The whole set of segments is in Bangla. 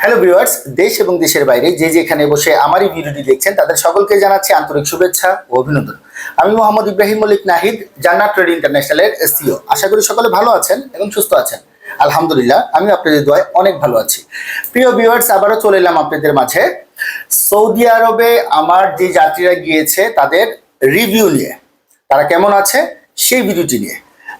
হ্যালো ভিউয়ার্স দেশ এবং দেশের বাইরে যে যেখানে বসে আমারই ভিডিওটি দেখছেন, তাদের সকলকে জানাচ্ছি আন্তরিক শুভেচ্ছা ও অভিনন্দন। আমি মোহাম্মদ ইব্রাহিম মল্লিক নাহিদ, জান্নাত ট্রেড ইন্টারন্যাশনালের এসিও আশা করি সকলে ভালো আছেন এবং সুস্থ আছেন। আলহামদুলিল্লাহ, আমি আপনাদের দোয়ায় অনেক ভালো আছি। প্রিয় ভিউয়ার্স আবারও চলে এলাম আপনাদের মাঝে। সৌদি আরবে আমার যে যাত্রীরা গিয়েছে, তাদের রিভিউ নিয়ে। তারা কেমন আছে? সেই ভিডিওটি নিয়ে।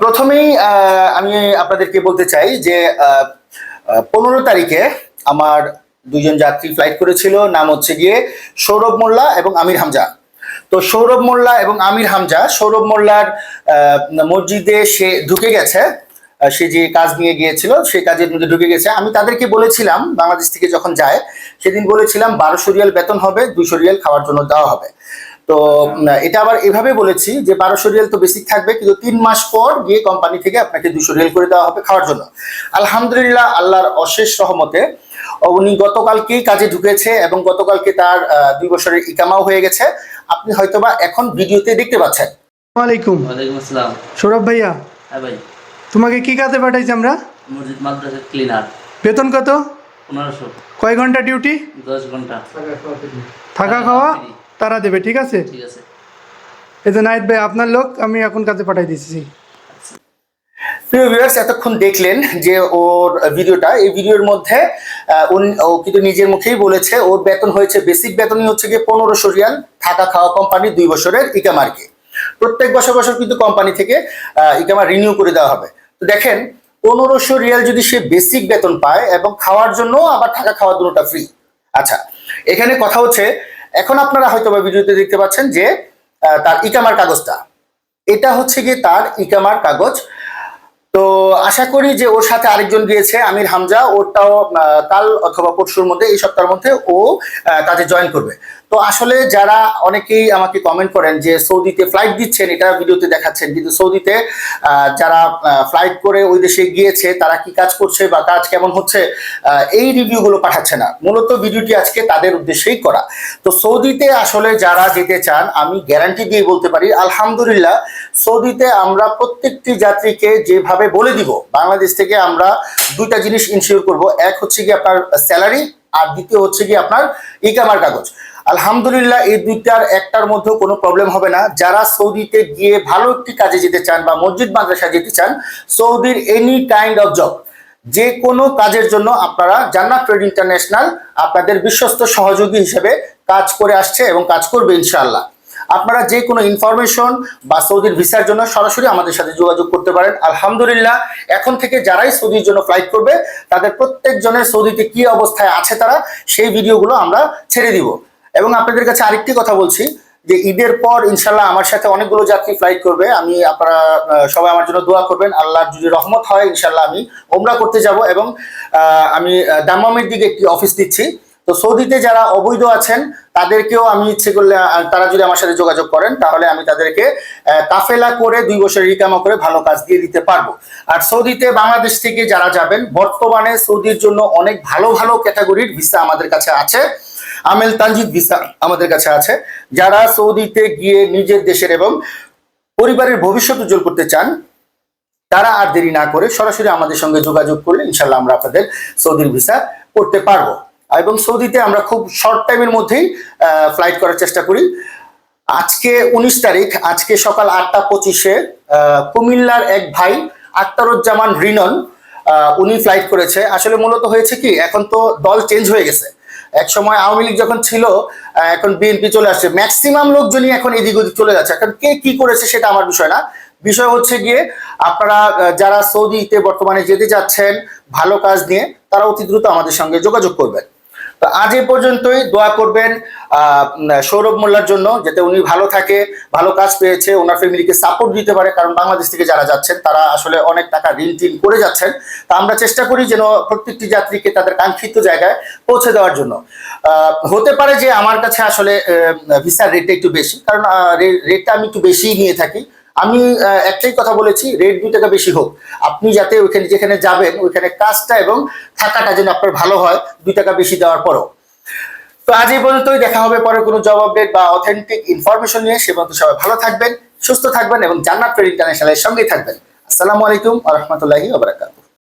প্রথমেই আমি আপনাদেরকে বলতে চাই যে পনেরো তারিখে আমার দুজন যাত্রী ফ্লাইট করেছিল। নাম হচ্ছে গিয়ে সৌরভ মোল্লা এবং আমির হামজা। তো সৌরভ মোল্লা এবং আমির হামজা, সৌরভ মোল্লার মসজিদে সে ঢুকে গেছে। সে যে কাজ নিয়ে গিয়েছিল সেই কাজের মধ্যে ঢুকে গেছে। আমি তাদেরকে বলেছিলাম, বাংলাদেশ থেকে যখন যায়, সেদিন বলেছিলাম, বারোশো রিয়াল বেতন হবে দুশো রিয়াল খাওয়ার জন্য দেওয়া হবে। তো এটা আবার এভাবে বলেছি যে বারোশো রিয়াল তো বেসিক থাকবে কিন্তু তিন মাস পর গিয়ে কোম্পানি থেকে আপনাকে দুশো রিয়াল করে দেওয়া হবে খাওয়ার জন্য। আলহামদুলিল্লাহ আল্লাহর অশেষ রহমতে উনি গতকালকেই কাজে ঢুকেছে এবং গতকালকে তার আহ, দুই বছরের ইকামাও হয়ে গেছে। আপনি হয়তোবা এখন ভিডিওতে দেখতে পাচ্ছেন। ওয়ালাইকুম। ওয়ালাইকুম আসসালাম। সৌরভ ভাইয়া হ্যাঁ ভাই। তোমাকে কি কাজে পাঠাইছি আমরা? মসজিদ মাদ্রাসা ক্লিনার বেতন কত? পনেরোশো। কয় ঘণ্টা ডিউটি দশ ঘণ্টা। থাকা খাওয়া? তারা দেবে ঠিক আছে? ঠিক আছে। এই যে নাইট ভাই আপনার লোক আমি এখন কাজে পাঠাই দিচ্ছি প্রিয় ভিউয়ার্স এতক্ষণ দেখলেন যে ওর ভিডিওটা। এই ভিডিওর মধ্যে ও কিন্তু নিজের মুখেই বলেছে ওর বেতন হয়েছে বেসিক বেতনই হচ্ছে গিয়ে পনেরোশো রিয়াল থাকা খাওয়া কোম্পানি দুই বছরের ইকামারকে। প্রত্যেক বছর বছর কিন্তু কোম্পানি থেকে আহ, ইকামা রিনিউ করে দেওয়া হবে। তো দেখেন পনেরোশো রিয়াল যদি সে বেসিক বেতন পায় এবং খাওয়ার জন্য আবার থাকা খাওয়া দুটোটা ফ্রি আচ্ছা এখানে কথা হচ্ছে এখন আপনারা হয়তো বা ভিডিওতে দেখতে পাচ্ছেন যে তার ইকামার কাগজটা। এটা হচ্ছে গিয়ে তার ইকামার কাগজ। তো আশা করি যে ওর সাথে আরেকজন গিয়েছে, আমির হামজা। ওরটাও কাল অথবা পরশুর মধ্যে, এই সপ্তাহের মধ্যে ও কাজে জয়েন করবে। তো আসলে যারা অনেকেই আমাকে কমেন্ট করেন যে সৌদিতে ফ্লাইট দিচ্ছেন, এটা ভিডিওতে দেখাচ্ছেন, কিন্তু সৌদিতে যারা ফ্লাইট করে ওই দেশে গিয়েছে, তারা কি কাজ করছে বা কাজ কেমন হচ্ছে এই রিভিউগুলো পাঠাচ্ছে না। মূলত ভিডিওটি আজকে তাদের উদ্দেশ্যেই করা। তো সৌদিতে আসলে যারা যেতে চান, আমি গ্যারান্টি দিয়ে বলতে পারি, আলহামদুলিল্লাহ, সৌদিতে আমরা প্রত্যেকটি যাত্রীকে যেভাবে বলে দিব, বাংলাদেশ থেকে আমরা দুইটা জিনিস ইনশিওর করব। এক হচ্ছে কি আপনার স্যালারি আর দ্বিতীয় হচ্ছে কি আপনার ইকামার কাগজ। আলহামদুলিল্লাহ, এই দুইটার একটার মধ্যেও কোনো প্রবলেম হবে না। যারা সৌদিতে গিয়ে ভালো একটি কাজে যেতে চান বা মসজিদ মাদ্রাসা যেতে চান, সৌদির এনি কাইন্ড অফ জব যে কোনো কাজের জন্য আপনারা জান্নাত ট্রেড ইন্টারন্যাশনাল আপনাদের বিশ্বস্ত সহযোগী হিসেবে কাজ করে আসছে এবং কাজ করবে ইনশাআল্লাহ। আপনারা যে কোনো ইনফরমেশন বা সৌদির ভিসার জন্য সরাসরি আমাদের সাথে যোগাযোগ করতে পারেন। আলহামদুলিল্লাহ, এখন থেকে যারাই সৌদির জন্য ফ্লাইট করবে, তাদের প্রত্যেকজনের সৌদিতে কি অবস্থায় আছে তারা সেই ভিডিওগুলো আমরা ছেড়ে দিব। এবং আপনাদের কাছে আরেকটি কথা বলছি যে ঈদের পর ইনশাল্লাহ আমার সাথে অনেকগুলো যাত্রী ফ্লাইট করবে। আমি আপনারা সবাই আমার জন্য দোয়া করবেন। আল্লাহর যদি রহমত হয় ইনশাল্লাহ আমি ওমরা করতে যাব এবং আমি আহ, দাম্মামের দিকে একটি অফিস দিচ্ছি। তো সৌদিতে যারা অবৈধ আছেন তাদেরকেও আমি ইচ্ছে করলে তারা যদি আমার সাথে যোগাযোগ করেন তাহলে আমি তাদেরকে কাফেলা করে দুই বছর রিকামা করে ভালো কাজ দিয়ে দিতে পারব। আর সৌদিতে বাংলাদেশ থেকে যারা যাবেন বর্তমানে সৌদির জন্য অনেক ভালো ভালো ক্যাটাগরির ভিসা আমাদের কাছে আছে। আমেল তানজিদ ভিসা আমাদের কাছে আছে। যারা সৌদিতে গিয়ে নিজের দেশের এবং পরিবারের ভবিষ্যৎ উজ্জ্বল করতে চান, তারা আর দেরি না করে সরাসরি আমাদের সঙ্গে যোগাযোগ করলে ইনশাল্লাহ আমরা আপনাদের সৌদির ভিসা করতে পারব। এবং সৌদিতে আমরা খুব শর্ট টাইমের মধ্যেই ফ্লাইট করার চেষ্টা করি। আজকে উনিশ তারিখ, আজকে সকাল আটটা পঁচিশে কুমিল্লার এক ভাই আক্তারুজ্জামান রিনন উনি ফ্লাইট করেছে। আসলে মূলত হয়েছে কি, এখন তো দল চেঞ্জ হয়ে গেছে। এক সময় আওয়ামী লীগ যখন ছিল এখন বিএনপি চলে আসছে। ম্যাক্সিমাম লোকজনই এখন এদিক ওদিক চলে যাচ্ছে। এখন কে কি করেছে সেটা আমার বিষয় না। বিষয় হচ্ছে গিয়ে আপনারা যারা সৌদিতে বর্তমানে যেতে যাচ্ছেন, ভালো কাজ নিয়ে, তারা অতি দ্রুত আমাদের সঙ্গে যোগাযোগ করবেন। তো আজ এই পর্যন্তই দোয়া করবেন সৌরভ মোল্লার জন্য, যাতে উনি ভালো থাকে, ভালো কাজ পেয়েছে, ওনার ফ্যামিলিকে সাপোর্ট দিতে পারে, কারণ বাংলাদেশ থেকে যারা যাচ্ছেন, তারা আসলে অনেক টাকা ঋণ টিন করে যাচ্ছেন। তা আমরা চেষ্টা করি যেন প্রত্যেকটি যাত্রীকে তাদের কাঙ্ক্ষিত জায়গায় পৌঁছে দেওয়ার জন্য। হতে পারে যে আমার কাছে আসলে ভিসার রেটটা একটু বেশি, কারণ রেটটা আমি একটু বেশিই নিয়ে থাকি। আমি একটাই কথা বলেছি রেট দুই টাকা বেশি হোক। আপনি যাতে ওইখানে যেখানে যাবেন, ওইখানে কাজটা এবং থাকাটা যেন আপনার ভালো হয়, দুই টাকা বেশি দেওয়ার পরও। তো আজ এই পর্যন্তই, দেখা হবে পরে কোনো জব আপডেট বা অথেন্টিক ইনফরমেশন নিয়ে। সে পর্যন্ত সবাই ভালো থাকবেন, সুস্থ থাকবেন এবং জান্নাত ট্রেড ইন্টারন্যাশনালের সঙ্গেই থাকবেন। আসসালামু আলাইকুম আ রহমতুল্লাহি